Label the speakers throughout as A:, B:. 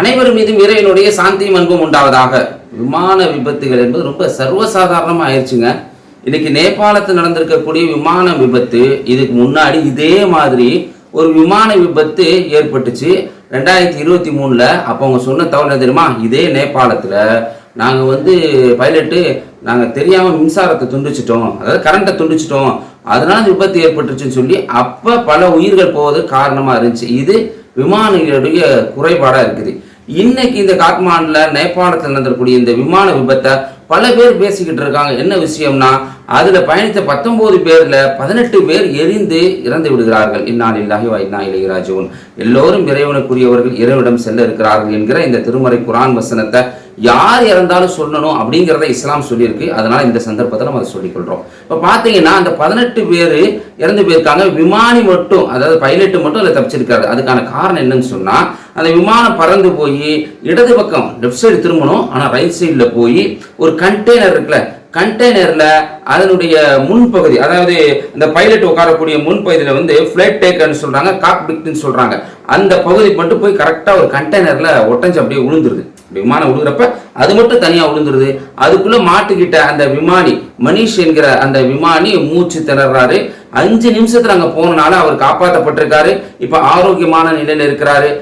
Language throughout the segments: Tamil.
A: அனைவர் மீதும் இறைவனுடைய சாந்தியும் அன்பும் உண்டாவதாக. விமான விபத்துகள் என்பது ரொம்ப சர்வசாதாரணமாக ஆயிடுச்சுங்க. இன்னைக்கு நேபாளத்தில் நடந்திருக்கக்கூடிய விமான விபத்து இதுக்கு முன்னாடி இதே மாதிரி ஒரு விமான விபத்து ஏற்பட்டுச்சு. ரெண்டாயிரத்தி இருபத்தி மூணில் அப்போ அவங்க சொன்ன தகவல் தெரியுமா? இதே நேபாளத்தில் நாங்கள் வந்து பைலட்டு நாங்கள் தெரியாமல் மின்சாரத்தை துண்டிச்சிட்டோம். அதாவது கரண்ட்டை துண்டிச்சிட்டோம். அதனால விபத்து ஏற்பட்டுச்சுன்னு சொல்லி அப்போ பல உயிர்கள் போவது காரணமாக இருந்துச்சு. இது விமானிகளுடைய குறைபாடாக இருக்குது. இன்னைக்கு இந்த காத்மாண்டில் நேபாளத்தில் நடந்திருக்கக்கூடிய இந்த விமான விபத்தை பல பேர் பேசிக்கிட்டு இருக்காங்க. என்ன விஷயம்னா அதில் பயணித்த பத்தொம்போது பேரில் பதினெட்டு பேர் எரிந்து இறந்து விடுகிறார்கள். இன்னால் இல்லாஹி வா இளையராஜுவன் எல்லோரும் இறைவனுக்குரியவர்கள் இறைவனிடம் செல்ல இருக்கிறார்கள் என்கிற இந்த திருமறை குரான் வசனத்தை யார் இறந்தாலும் சொல்லணும் அப்படிங்கிறத இஸ்லாம் சொல்லியிருக்கு. அதனால இந்த சந்தர்ப்பத்தில் நம்ம அதை சொல்லிக்கொள்கிறோம் இப்போ பார்த்தீங்கன்னா அந்த பதினெட்டு பேர் இறந்து போயிருக்காங்க. விமானி மட்டும் அதாவது பைலட்டு மட்டும் அதில் தப்பிச்சிருக்காரு. அதுக்கான காரணம் என்னன்னு சொன்னால் அந்த விமானம் பறந்து போய் இடது பக்கம் லெஃப்ட் சைடு திரும்பணும். ஆனால் ரைட் சைடில் போய் ஒரு கண்டெய்னர் இருக்குல்ல கண்டெய்னரில் அதனுடைய முன்பகுதி அதாவது இந்த பைலட் உட்காரக்கூடிய முன்பகுதியில் வந்து ஃப்ளைட் டேக்கர்னு சொல்றாங்க காக்பிட்னு சொல்கிறாங்க அந்த பகுதி மட்டும் போய் கரெக்டாக ஒரு கண்டெய்னரில் ஒட்டஞ்சு அப்படியே விழுந்துருது விமானம் விழுகிறப்ப அது மட்டும் தனியாக விழுந்துருது அதுக்குள்ள மாட்டுக்கிட்ட அந்த விமானி மனிஷ் என்கிற அந்த விமானி மூச்சு திணறாரு. அஞ்சு நிமிஷத்துல அங்க போனனால அவர் காப்பாற்றப்பட்டிருக்காரு இப்ப ஆரோக்கியமான நிலையில இருக்கிறாரு.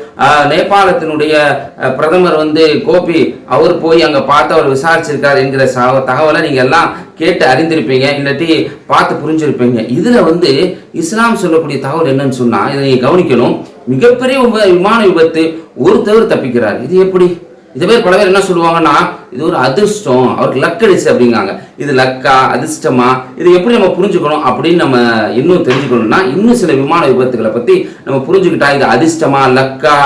A: நேபாளத்தினுடைய பிரதமர் வந்து கோபி அவர் போய் அங்க பார்த்து அவர் விசாரிச்சிருக்காரு என்கிற ச- தகவலை நீங்க எல்லாம் கேட்டு அறிந்திருப்பீங்க. இல்லாட்டி பார்த்து புரிஞ்சிருப்பீங்க. இதுல வந்து இஸ்லாம் சொல்லக்கூடிய தகவல் என்னன்னு சொன்னா இதை நீங்க கவனிக்கணும். மிகப்பெரிய விமான விபத்து ஒருத்தவர் தப்பிக்கிறார். இது எப்படி? இதே மாதிரி பல பேர் என்ன சொல்லுவாங்கன்னா இது ஒரு அதிர்ஷ்டம் அவருக்கு லக் அடிச்சு அப்படிங்காங்க இது லக்கா அதிர்ஷ்டமா இது எப்படி நம்ம புரிஞ்சுக்கணும் அப்படின்னு நம்ம இன்னும் தெரிஞ்சுக்கணும்னா இன்னும் சில விமான விபத்துகளை பத்தி நம்ம புரிஞ்சுக்கிட்டா இது அதிர்ஷ்டமா லக்கா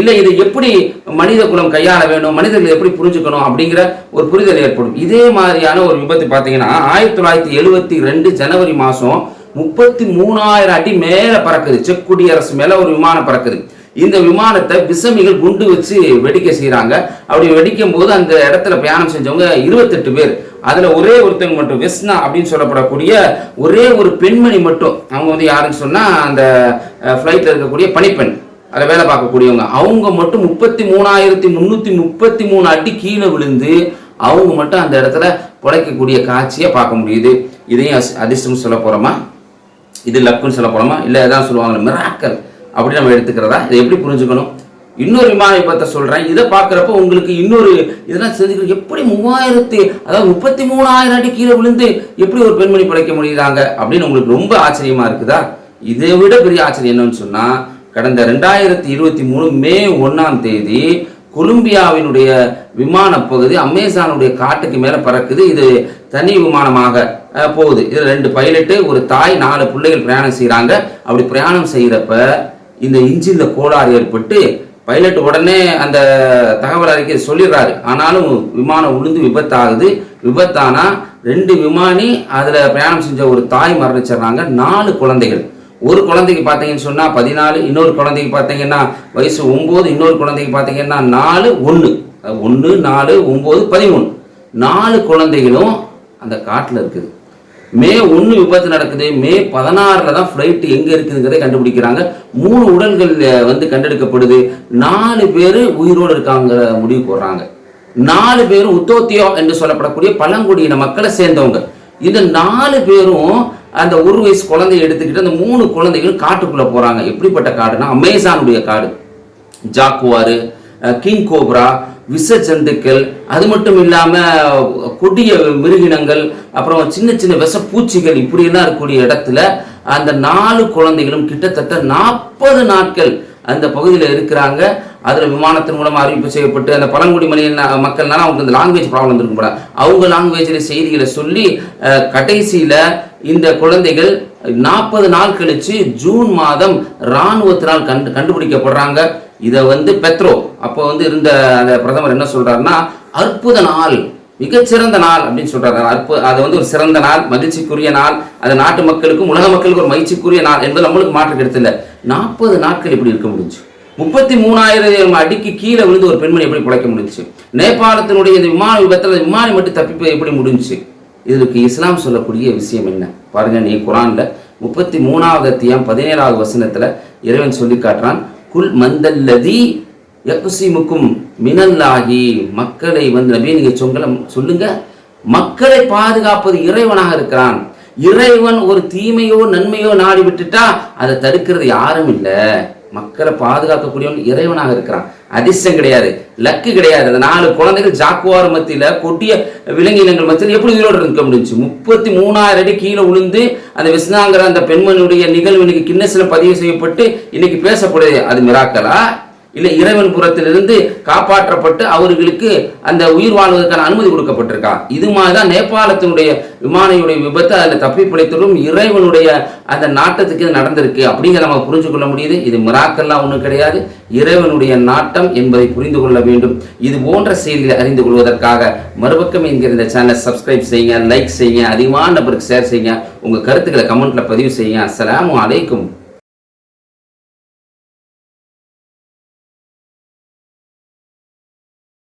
A: இல்லை இதை எப்படி மனித குலம் கையாள வேணும் மனிதர்கள் எப்படி புரிஞ்சுக்கணும் அப்படிங்கிற ஒரு புரிதல் ஏற்படும். இதே மாதிரியான ஒரு விபத்து பார்த்தீங்கன்னா ஆயிரத்தி தொள்ளாயிரத்தி எழுபத்தி ரெண்டு ஜனவரி மாதம் முப்பத்தி மூணாயிரம் அடி மேலே பறக்குது. செக் குடியரசு மேலே ஒரு விமானம் பறக்குது. இந்த விமானத்தை விசமிகள் குண்டு வச்சு வெடிக்க செய்கிறாங்க அப்படி வெடிக்கும் போது அந்த இடத்துல பிரயாணம் செஞ்சவங்க இருபத்தெட்டு பேர். அதில் ஒரே ஒருத்தங்க மட்டும் வெஸ்னா அப்படின்னு சொல்லப்படக்கூடிய ஒரே ஒரு பெண்மணி மட்டும். அவங்க வந்து யாருன்னு சொன்னால் அந்த ஃப்ளைட்டில் இருக்கக்கூடிய பணிப்பெண். அதில் வேலை பார்க்கக்கூடியவங்க. அவங்க மட்டும் முப்பத்தி மூணாயிரத்தி முந்நூற்றி முப்பத்தி மூணு அடி கீழே விழுந்து அவங்க மட்டும் அந்த இடத்துல பிழைக்கக்கூடிய காட்சியை பார்க்க முடியுது. இதையும் அஸ்- அதிர்ஷ்டம் சொல்ல போகிறோமா இது லக்குன்னு சொல்ல போகிறோமா இல்லை எதாவது சொல்லுவாங்க மிராக்கல் அப்படி நம்ம எடுத்துக்கிறதா? இதை எப்படி புரிஞ்சுக்கணும்? இன்னொரு விமான விபத்தை சொல்கிறேன் இதை பார்க்குறப்ப உங்களுக்கு இன்னொரு இதெல்லாம் செஞ்சுக்கணும் எப்படி மூவாயிரத்து அதாவது முப்பத்தி மூணாயிரம் அடி கீழே விழுந்து எப்படி ஒரு பெண்மணி பிழைக்க முடியுறாங்க அப்படின்னு உங்களுக்கு ரொம்ப ஆச்சரியமாக இருக்குதா? இதை விட பெரிய ஆச்சரியம் என்னன்னு சொன்னால் கடந்த ரெண்டாயிரத்தி இருபத்தி மூணு மே ஒன்றாம் தேதி கொலம்பியாவினுடைய விமான பகுதி அமேசானுடைய காட்டுக்கு மேலே பறக்குது. இது தனி விமானமாக போகுது. இதில் ரெண்டு பைலட்டு ஒரு தாய் நாலு பிள்ளைகள் பிரயாணம் செய்கிறாங்க அப்படி பிரயாணம் செய்கிறப்ப இந்த இன்ஜினில் கோளாறு ஏற்பட்டு பைலட் உடனே அந்த தகவல் அறிக்கை சொல்லிடுறாரு. ஆனாலும் விமானம் உளுந்து விபத்தாகுது. விபத்தானா ரெண்டு விமானி அதில் பிரயாணம் செஞ்ச ஒரு தாய் மரணிச்சிடுறாங்க. நாலு குழந்தைகள். ஒரு குழந்தைக்கு பார்த்தீங்கன்னு சொன்னால் பதினாலு இன்னொரு குழந்தைக்கு பார்த்தீங்கன்னா வயசு ஒம்பது இன்னொரு குழந்தைக்கு பார்த்தீங்கன்னா நாலு ஒன்று ஒன்று நாலு ஒம்பது பதிமூணு. நாலு குழந்தைகளும் அந்த காட்டில் இருக்குது. மே ஒன்று விபத்து நடக்குது. மே பதினாறில் தான் ஃப்ளைட்டு எங்கே இருக்குதுங்கிறதை கண்டுபிடிக்கிறாங்க. மூணு உடல்கள் வந்து கண்டெடுக்கப்படுது. நாலு பேர் உயிரோடு இருக்காங்கிற முடிவுக்கு வர்றாங்க நாலு பேரும் உத்தோத்தியோ என்று சொல்லப்படக்கூடிய பழங்குடியின மக்களை சேர்ந்தவங்க. இந்த நாலு பேரும் அந்த ஒரு வயசு குழந்தையை எடுத்துக்கிட்டு அந்த மூணு குழந்தைகளும் காட்டுக்குள்ளே போகிறாங்க எப்படிப்பட்ட காடுனா அமேசானுடைய காடு. ஜாக்குவாரு கிங் கோப்ரா விஷ ஜந்துக்கள் அது மட்டும் இல்லாமல் கொடிய மிருகினங்கள் அப்புறம் சின்ன சின்ன விஷ பூச்சிகள் இப்படியெல்லாம் இருக்கக்கூடிய இடத்துல அந்த நாலு குழந்தைகளும் கிட்டத்தட்ட நாற்பது நாட்கள் அந்த பகுதியில் இருக்கிறாங்க. அதில் விமானத்தின் மூலமாக அறிவிப்பு செய்யப்பட்டு அந்த பழங்குடி மனித மக்கள்னால அவங்க இந்த லாங்குவேஜ் ப்ராப்ளம் இருக்கும் போல. அவங்க லாங்குவேஜில் செய்திகளை சொல்லி கடைசியில் இந்த குழந்தைகள் நாற்பது நாள் கழித்து ஜூன் மாதம் இராணுவத்தினால் கண்டு கண்டுபிடிக்கப்படுறாங்க. இதை வந்து பெத்ரோ அப்போ வந்து இருந்த அந்த பிரதமர் என்ன சொல்கிறாருன்னா அற்புத நாள் மிகச்சிறந்த நாள் அப்படின்னு சொல்றாரு. அற்பு அது வந்து ஒரு சிறந்த நாள் மகிழ்ச்சிக்குரிய நாள் அது நாட்டு மக்களுக்கும் உலக மக்களுக்கும் ஒரு மகிழ்ச்சிக்குரிய நாள் என்பது நம்மளுக்கு மாற்று கருத்து இல்லை. நாற்பது நாட்கள் இப்படி இருக்க முடிஞ்சு முப்பத்தி மூணாயிரம் அடிக்கு கீழே விழுந்து ஒரு பெண்மணி எப்படி பிழைக்க முடிஞ்சுச்சு? நேபாளத்தினுடைய இந்த விமான விபத்தில் விமானி மட்டும் தப்பிப்பு எப்படி முடிஞ்சுச்சு? இதுக்கு இஸ்லாம் சொல்லக்கூடிய விஷயம் என்ன? பாருங்க நீ குரான்ல முப்பத்தி மூணாவது அத்தியம் பதினேழாவது வசனத்துல இறைவன் சொல்லி காட்டுறான் குல் மந்தல்லதி யகுசிமுக்கும் மினல்லாகி மக்களை வந்து நபி நீங்க சொங்கல சொல்லுங்க. மக்களை பாதுகாப்பது இறைவனாக இருக்கிறான். இறைவன் ஒரு தீமையோ நன்மையோ நாடி விட்டுட்டா அதை தடுக்கிறது யாரும் இல்லை. மக்களை பாதுகாக்கக்கூடியவன் இறைவனாக இருக்கிறான். அதிர்ஷ்டம் கிடையாது லக்கு கிடையாது. அந்த நாலு குழந்தைகள் ஜாக்குவார் மத்தியில் கொட்டிய விலங்கினங்கள் மத்தியில் எப்படி உயிரோடு இருக்க முடிஞ்சுச்சு? முப்பத்தி மூணாயிரம் அடி கீழே விழுந்து அந்த விஸ்னாங்கிற அந்த பெண்மணியுடைய நிகழ்வு இன்னைக்கு கின்னஸில் பதிவு செய்யப்பட்டு இன்னைக்கு பேசப்படுது. அது மிராக்கலா? இல்லை இறைவன் புறத்திலிருந்து காப்பாற்றப்பட்டு அவர்களுக்கு அந்த உயிர் வாழ்வதற்கான அனுமதி கொடுக்கப்பட்டிருக்கா? இது மாதிரி தான் நேபாளத்தினுடைய விமானையுடைய விபத்து அதில் தப்பி பிழைத்தலும் இறைவனுடைய அந்த நாட்டத்துக்கு இது நடந்திருக்கு. அப்படிங்கிறத நம்ம புரிஞ்சு கொள்ள முடியுது. இது மிராக்கெல்லாம் ஒன்றும் கிடையாது. இறைவனுடைய நாட்டம் என்பதை புரிந்து கொள்ள வேண்டும். இது போன்ற செய்திகளை அறிந்து கொள்வதற்காக மறுபக்கம் என்கிற இந்த சேனலை சப்ஸ்கிரைப் செய்யுங்க லைக் செய்யுங்க அதிகமான நபருக்கு ஷேர் செய்யுங்க. உங்கள் கருத்துக்களை கமெண்ட்டில் பதிவு செய்யுங்க. அஸ்ஸலாமு அலைக்கும்.